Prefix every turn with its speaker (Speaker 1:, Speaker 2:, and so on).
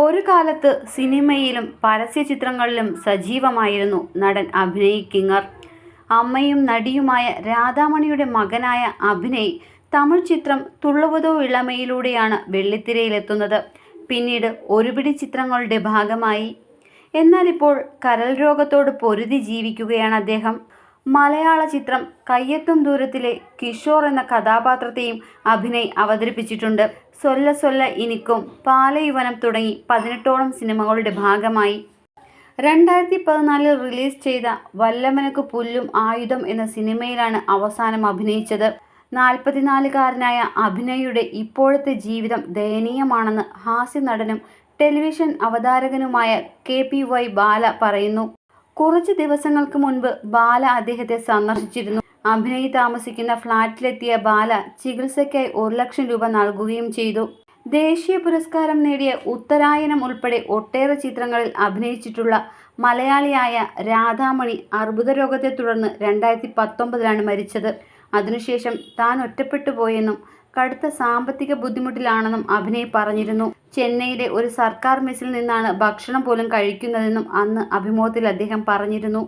Speaker 1: ഒരു കാലത്ത് സിനിമയിലും പരസ്യ ചിത്രങ്ങളിലും സജീവമായിരുന്നു നടൻ അഭിനയ് കിങ്ങർ. അമ്മയും നടിയുമായ രാധാമണിയുടെ മകനായ അഭിനയ് തമിഴ് ചിത്രം തുള്ളുവതോ ഇളമയിലൂടെയാണ് വെള്ളിത്തിരയിലെത്തുന്നത്. പിന്നീട് ഒരുപിടി ചിത്രങ്ങളുടെ ഭാഗമായി. എന്നാൽ ഇപ്പോൾ കരൽ രോഗത്തോട് പൊരുതി ജീവിക്കുകയാണ് അദ്ദേഹം. മലയാള ചിത്രം കയ്യെത്തും ദൂരത്തിലെ കിഷോർ എന്ന കഥാപാത്രത്തെയും അഭിനയ് അവതരിപ്പിച്ചിട്ടുണ്ട്. സൊല്ല സൊല്ല ഇനിക്കും, പാലയുവനം തുടങ്ങി പതിനെട്ടോളം സിനിമകളുടെ ഭാഗമായി. രണ്ടായിരത്തി പതിനാലിൽ റിലീസ് ചെയ്ത വല്ലമനക്ക് പുല്ലും ആയുധം എന്ന സിനിമയിലാണ് അവസാനം അഭിനയിച്ചത്. നാൽപ്പത്തിനാലുകാരനായ അഭിനയുടെ ഇപ്പോഴത്തെ ജീവിതം ദയനീയമാണെന്ന് ഹാസ്യ നടനും ടെലിവിഷൻ അവതാരകനുമായ കെ. പി. വൈ. ബാല പറയുന്നു. കുറച്ച് ദിവസങ്ങൾക്ക് മുൻപ് ബാല അദ്ദേഹത്തെ സന്ദർശിച്ചിരുന്നു. അഭിനയ് താമസിക്കുന്ന ഫ്ളാറ്റിലെത്തിയ ബാല ചികിത്സയ്ക്കായി ഒരു ലക്ഷം രൂപ നൽകുകയും ചെയ്തു. ദേശീയ പുരസ്കാരം നേടിയ ഉത്തരായനം ഉൾപ്പെടെ ഒട്ടേറെ ചിത്രങ്ങളിൽ അഭിനയിച്ചിട്ടുള്ള മലയാളിയായ രാധാമണി അർബുദ രോഗത്തെ തുടർന്ന് രണ്ടായിരത്തി പത്തൊമ്പതിലാണ് മരിച്ചത്. അതിനുശേഷം താൻ ഒറ്റപ്പെട്ടു പോയെന്നും കടുത്ത സാമ്പത്തിക ബുദ്ധിമുട്ടിലാണെന്നും അഭിനയ് പറഞ്ഞിരുന്നു. ചെന്നൈയിലെ ഒരു സർക്കാർ മെസ്സിൽ നിന്നാണ് ഭക്ഷണം പോലും കഴിക്കുന്നതെന്നും അന്ന് അഭിമുഖത്തിൽ അദ്ദേഹം പറഞ്ഞിരുന്നു.